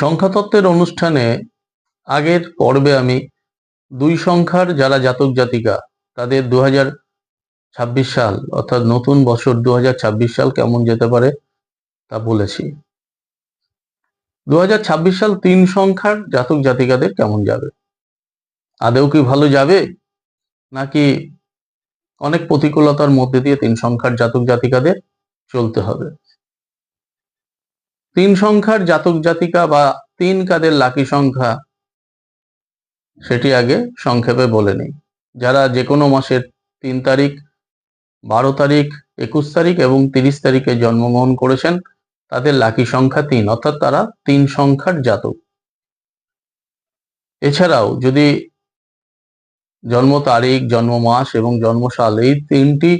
সংখ্যাতত্ত্বের অনুষ্ঠানে আগের পর্বে আমি দুই সংখ্যার যারা জাতক জাতিকা, তাদের দু ছাব্বিশ সাল অর্থাৎ নতুন বছর দু ছাব্বিশ সাল কেমন যেতে পারে তা বলেছি। দু ছাব্বিশ সাল তিন সংখ্যার জাতক জাতিকাদের কেমন যাবে? আদেও কি ভালো যাবে? নাকি অনেক প্রতিকূলতার মধ্যে দিয়ে তিন সংখ্যার জাতক জাতিকাদের চলতে হবে? তিন সংখ্যার জাতক জাতিকা বা তিন কাদের লাকি সংখ্যা, সেটি আগে সংক্ষেপে বলে নিই। যারা যে কোনো মাসের তিন তারিখ, বারো তারিখ, একুশ তারিখ এবং তিরিশ তারিখে জন্মগ্রহণ করেছেন, তাদের লাকি সংখ্যা তিন, অর্থাৎ তারা তিন সংখ্যার জাতক। এছাড়াও যদি জন্ম তারিখ, জন্ম মাস এবং জন্মসাল এই তিনটি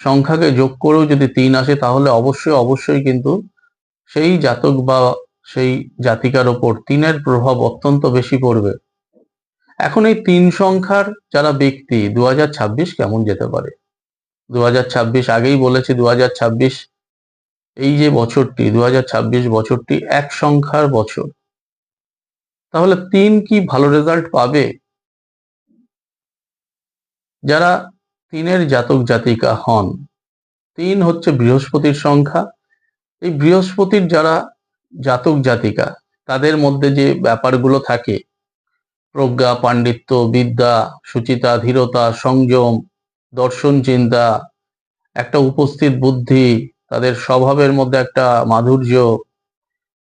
সংখ্যাকে যোগ করেও যদি তিন আসে, তাহলে অবশ্যই অবশ্যই কিন্তু সেই জাতক বা সেই জাতিকার ওপর তিনের প্রভাব অত্যন্ত বেশি পড়বে। এখন এই তিন সংখ্যার যারা ব্যক্তি দু হাজার ছাব্বিশ কেমন যেতে পারে? দু হাজার ছাব্বিশ আগেই বলেছি দু হাজার ছাব্বিশ এই যে বছরটি দু হাজার ছাব্বিশ বছরটি এক সংখ্যার বছর। তাহলে তিন কি ভালো রেজাল্ট পাবে? যারা তিনের জাতক জাতিকা হন, তিন হচ্ছে বৃহস্পতির সংখ্যা এই বৃহস্পতির যারা জাতক জাতিকা, তাদের মধ্যে যে ব্যাপারগুলো থাকে, প্রজ্ঞা, পাণ্ডিত্য, বিদ্যা, সুচিতা, ধীরতা, সংযম, দর্শন চিন্তা, একটা উপস্থিত বুদ্ধি, তাদের স্বভাবের মধ্যে একটা মাধুর্য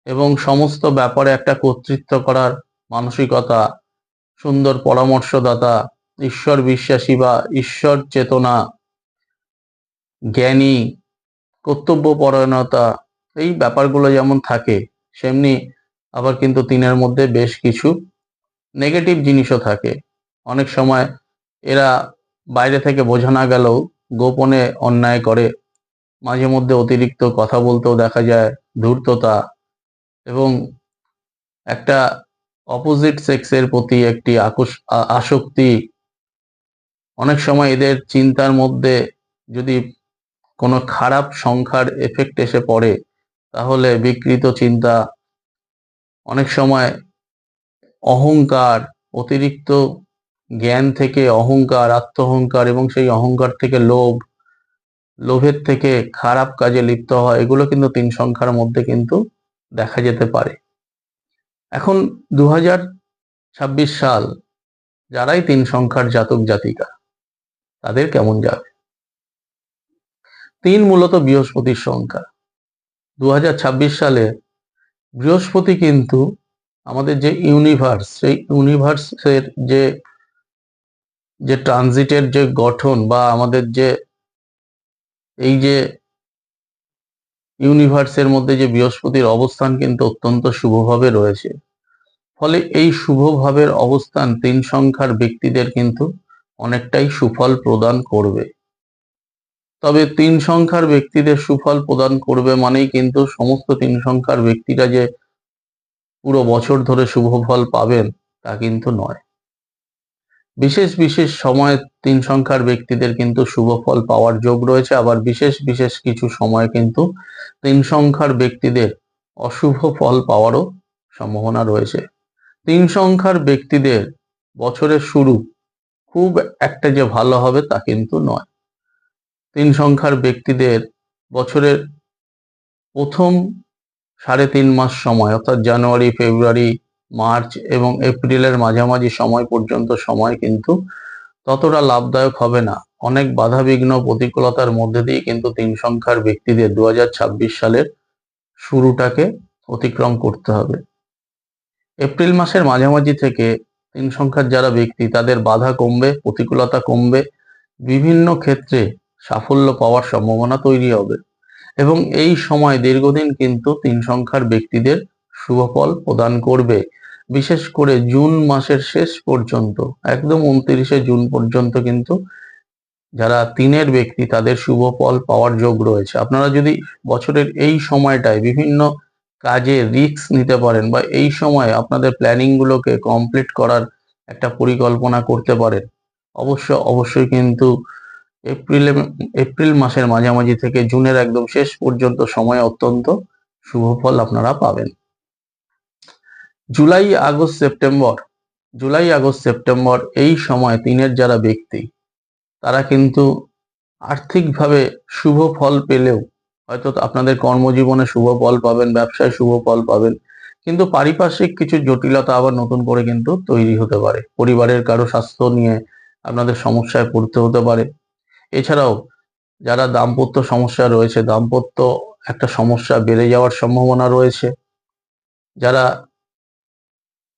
এবং সমস্ত ব্যাপারে একটা কর্তৃত্ব করার মানসিকতা, সুন্দর পরামর্শদাতা, ঈশ্বর বিশ্বাসী বা ঈশ্বর চেতনা, জ্ঞানী কর্তব্য পরায়ণতা এই ব্যাপারগুলো যেমন থাকে, সেমনি আবার কিন্তু তিনের মধ্যে বেশ কিছু নেগেটিভ জিনিসও থাকে। অনেক সময় এরা বাইরে থেকে বোঝা না গেলেও গোপনে অন্যায় করে। মাঝে মধ্যে অতিরিক্ত কথা বলতেও দেখা যায় ধূর্ততা এবং একটা অপোজিট সেক্সের প্রতি একটি আসক্তি। অনেক সময় এদের চিন্তার মধ্যে যদি কোনো খারাপ সংখ্যার এফেক্ট এসে পড়ে তাহলে বিকৃত চিন্তা, অনেক সময় অহংকার, অতিরিক্ত জ্ঞান থেকে অহংকার, আত্মহংকার এবং সেই অহংকার থেকে লোভ, লোভের থেকে খারাপ কাজে লিপ্ত হয় এগুলো কিন্তু তিন সংখ্যার মধ্যে কিন্তু দেখা যেতে পারে। এখন দু ছাব্বিশ সাল, যারাই তিন সংখ্যার জাতক জাতিকা, তাদের কেমন যাবে? তিন মূলত বৃহস্পতির সংখ্যা। দু হাজার ছাব্বিশ সালে বৃহস্পতি কিন্তু আমাদের যে ইউনিভার্স সেই ইউনিভার্সের যে যে ট্রানজিটের যে গঠন বা আমাদের যে, এই যে ইউনিভার্সের মধ্যে যে বৃহস্পতির অবস্থান কিন্তু অত্যন্ত শুভভাবে রয়েছে। ফলে এই শুভভাবের অবস্থান তিন সংখ্যার ব্যক্তিদের কিন্তু অনেকটাই সুফল প্রদান করবে। তবে তিন সংখ্যার ব্যক্তিদের সুফল প্রদান করবে মানেই কিন্তু সমস্ত তিন সংখ্যার ব্যক্তিরা যে পুরো বছর ধরে শুভ ফল পাবেন, তা কিন্তু নয়। বিশেষ বিশেষ সময়ে তিন সংখ্যার ব্যক্তিদের কিন্তু শুভ ফল পাওয়ার যোগ রয়েছে, আবার বিশেষ বিশেষ কিছু সময় কিন্তু তিন সংখ্যার ব্যক্তিদের অশুভ ফল পাওয়ারও সম্ভাবনা রয়েছে। তিন সংখ্যার ব্যক্তিদের বছরের শুরু খুব একটা যে ভালো হবে তা কিন্তু নয়। তিন সংখ্যার ব্যক্তিদের বছরের প্রথম সাড়ে তিন মাস সময়, অর্থাৎ জানুয়ারি, ফেব্রুয়ারি, মার্চ এবং এপ্রিলের মাঝামাঝি সময় পর্যন্ত সময় কিন্তু ততটা লাভদায়ক হবে না। অনেক বাধাবিঘ্ন প্রতিকূলতার মধ্যে দিয়ে কিন্তু তিন সংখ্যার ব্যক্তিদের দু হাজার ছাব্বিশ সালের শুরুটাকে অতিক্রম করতে হবে। এপ্রিল মাসের মাঝামাঝি থেকে তিন সংখ্যার যারা ব্যক্তি, তাদের বাধা কমবে, প্রতিকূলতা কমবে। বিভিন্ন ক্ষেত্রে সাফল্য পাওয়ার সম্ভাবনা তৈরি হবে। এবং এই সময় দীর্ঘদিন কিন্তু তিন সংখ্যার ব্যক্তিদের শুভফল প্রদান করবে। বিশেষ করে জুন মাসের শেষ পর্যন্ত, একদম উনত্রিশে জুন পর্যন্ত কিন্তু যারা তিনের ব্যক্তি তাদের শুভ ফল পাওয়ার যোগ রয়েছে। আপনারা যদি বছরের এই সময়টায় বিভিন্ন কাজে রিস্ক নিতে পারেন বা এই সময় আপনাদের প্ল্যানিং গুলোকে কমপ্লিট করার একটা পরিকল্পনা করতে পারেন, অবশ্য, অবশ্যই কিন্তু এপ্রিলে, এপ্রিল মাসের মাঝামাঝি থেকে জুনের একদম শেষ পর্যন্ত সময় অত্যন্ত শুভ ফল আপনারা পাবেন। July, August, September. July, August, September এই সময় তিনের যারা ব্যক্তি, তারা কিন্তু আর্থিকভাবে শুভ ফল পেলেও হয়তো আপনাদের কর্মজীবনে শুভ ফল পাবেন, ব্যবসায় শুভ ফল পাবেন, কিন্তু পারিপার্শ্বিক কিছু জটিলতা আবার নতুন করে কিন্তু তৈরি হতে পারে। পরিবারের কারও স্বাস্থ্য নিয়ে আপনাদের সমস্যায় পড়তে হতে পারে এছাড়াও যারা দাম্পত্য সমস্যা রয়েছে, দাম্পত্য একটা সমস্যা বেড়ে যাওয়ার সম্ভাবনা রয়েছে, যারা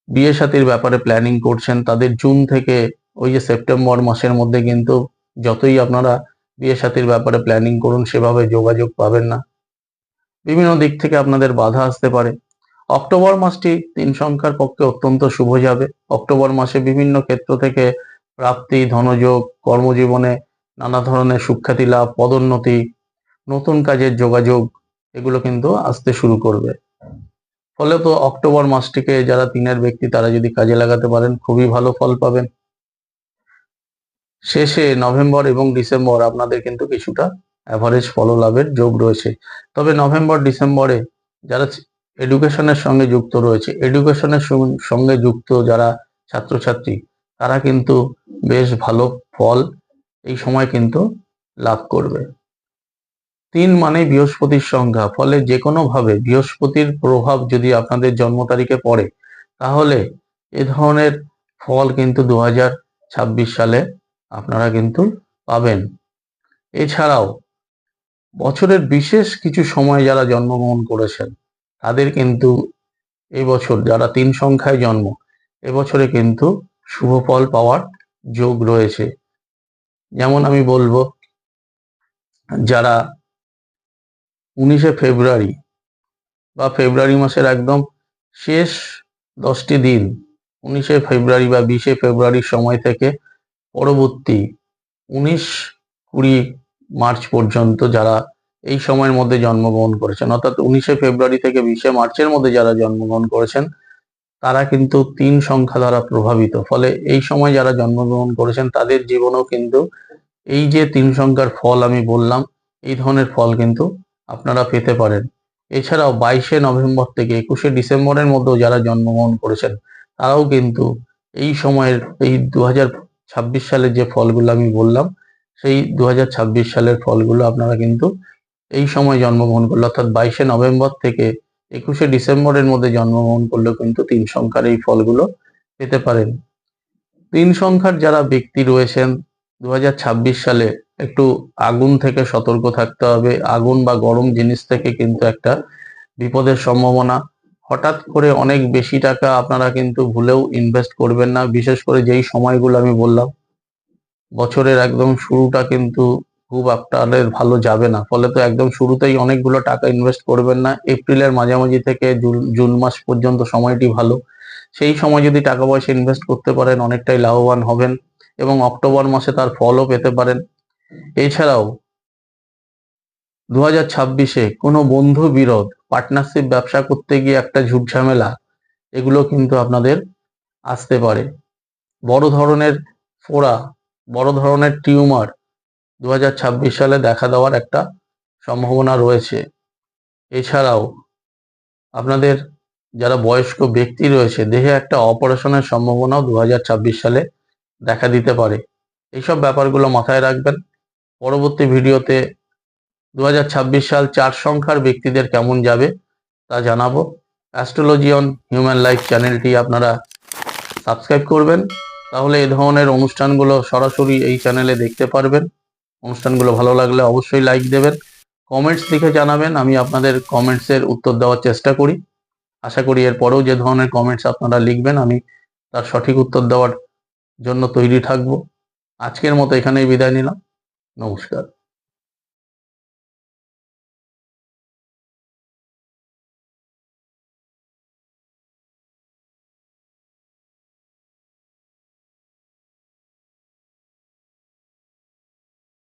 বিয়ে সাথীর ব্যাপারে প্ল্যানিং করছেন, তাদের জুন থেকে ওই যে সেপ্টেম্বর মাসের মধ্যে কিন্তু যতই আপনারা বিয়ে সাথীর ব্যাপারে প্ল্যানিং করুন, সেভাবে যোগাযোগ পাবেন না। বিভিন্ন দিক থেকে আপনাদের বাধা আসতে পারে। অক্টোবর মাসটি তিন সংখ্যার পক্ষে অত্যন্ত শুভ যাবে। অক্টোবর মাসে বিভিন্ন ক্ষেত্র থেকে প্রাপ্তি, ধনযোগ, কর্মজীবনে নানা ধরনের সুখ্যাতি লাভ, পদোন্নতি, নতুন কাজের যোগাযোগ, এগুলো কিন্তু আসতে শুরু করবে। ফলে তো অক্টোবর মাসটিকে যারা তিনের ব্যক্তি, তারা যদি কাজে লাগাতে পারেন, খুবই ভালো ফল পাবেন। শেষে নভেম্বর এবং ডিসেম্বর আপনাদের কিন্তু কিছুটা অ্যাভারেজ ফল লাভের যোগ রয়েছে। তবে নভেম্বর, ডিসেম্বরে যারা এডুকেশনের সঙ্গে যুক্ত রয়েছে, এডুকেশনের সঙ্গে যুক্ত যারা ছাত্রছাত্রী, তারা কিন্তু বেশ ভালো ফল এই সময় কিন্তু লাভ করবে। তিন মানে বৃহস্পতির সংখ্যা, ফলে যে কোনোভাবে বৃহস্পতির প্রভাব যদি আপনাদের জন্ম তারিখে পড়ে, তাহলে এ ধরনের ফল কিন্তু দু হাজার ছাব্বিশ সালে আপনারা কিন্তু পাবেন। এছাড়াও, বছরের বিশেষ কিছু সময় যারা জন্মগ্রহণ করেছেন, তাদের কিন্তু বছর যারা তিন সংখ্যায় জন্ম এবছরে কিন্তু শুভ ফল পাওয়ার যোগ রয়েছে। যেমন আমি বলব, যারা উনিশে ফেব্রুয়ারি বা ফেব্রুয়ারি মাসের একদম শেষ দশটি দিন, উনিশে ফেব্রুয়ারি বা বিশে ফেব্রুয়ারির সময় থেকে পরবর্তী উনিশ কুড়ি মার্চ পর্যন্ত যারা এই সময়ের মধ্যে জন্মগ্রহণ করেছেন, অর্থাৎ উনিশে ফেব্রুয়ারি থেকে বিশে মার্চের মধ্যে যারা জন্মগ্রহণ করেছেন তারা কিন্তু তিন সংখ্যা দ্বারা প্রভাবিত। ফলে এই সময় যারা জন্মগ্রহণ করেছেন, তাদের জীবনেও কিন্তু এই যে তিন সংখ্যার ফল আমি বললাম, এই ধরনের ফল কিন্তু আপনারা পেতে পারেন। এছাড়াও বাইশে নভেম্বর থেকে একুশে ডিসেম্বরের মধ্যেও যারা জন্মগ্রহণ করেছেন, তারাও কিন্তু এই সময়ের, এই দু ছাব্বিশ সালের যে ফলগুলো আমি বললাম, সেই দু হাজার ছাব্বিশ সালের ফলগুলো আপনারা কিন্তু এই সময় জন্মগ্রহণ করলে অর্থাৎ বাইশে নভেম্বর থেকে একুশে ডিসেম্বরের মধ্যে জন্মগ্রহণ করলেও কিন্তু তিন সংখ্যার এই ফলগুলো পেতে পারেন। তিন সংখ্যার যারা ব্যক্তি রয়েছেন দু হাজার ছাব্বিশ সালে একটু আগুন থেকে সতর্ক থাকতে হবে। আগুন বা গরম জিনিস থেকে কিন্তু একটা বিপদের সম্ভাবনা। হঠাৎ করে অনেক বেশি টাকা আপনারা কিন্তু ভুলেও ইনভেস্ট করবেন না। বিশেষ করে যেই সময়গুলো আমি বললাম, বছরের একদম শুরুটা কিন্তু খুব আপনাদের ভালো যাবে না। ফলে তো একদম শুরুতেই অনেকগুলো টাকা ইনভেস্ট করবেন না। এপ্রিলের মাঝামাঝি থেকে জুন মাস পর্যন্ত সময়টি ভালো। সেই সময় যদি টাকা পয়সা ইনভেস্ট করতে পারেন, অনেকটাই লাভবান হবেন এবং অক্টোবর মাসে তার ফলও পেতে পারেন। এছাড়াও দু হাজার ছাব্বিশে কোনো বন্ধু বিরোধ পার্টনারশিপ ব্যবসা করতে গিয়ে একটা ঝুট ঝামেলা এগুলো কিন্তু আপনাদের আসতে পারে। বড় ধরনের ফোড়া, বড় ধরনের টিউমার দু হাজার ছাব্বিশ সালে দেখা দেওয়ার একটা সম্ভাবনা রয়েছে। এছাড়াও আপনাদের যারা বয়স্ক ব্যক্তি রয়েছে, দেহে একটা অপারেশনের সম্ভাবনাও দু হাজার ছাব্বিশ সালে দেখা দিতে পারে। এইসব ব্যাপারগুলো মাথায় রাখবেন। পরবর্তী ভিডিওতে দু হাজার ছাব্বিশ সাল চার সংখ্যার ব্যক্তিদের কেমন যাবে তা জানাব। অ্যাস্ট্রোলজি অন হিউম্যান লাইফ চ্যানেলটি আপনারা সাবস্ক্রাইব করবেন। তাহলে এ ধরনের অনুষ্ঠানগুলো সরাসরি এই চ্যানেলে দেখতে পারবেন। অনুষ্ঠানগুলো ভালো লাগলে অবশ্যই লাইক দেবেন কমেন্টস লিখে জানাবেন, আমি আপনাদের কমেন্টসের উত্তর দেওয়ার চেষ্টা করি। আশা করি এরপরেও যে ধরনের কমেন্টস আপনারা লিখবেন, আমি তার সঠিক উত্তর দেওয়ার জন্য তৈরি থাকব। আজকের মতো এখানেই বিদায় নিলাম। নমস্কার।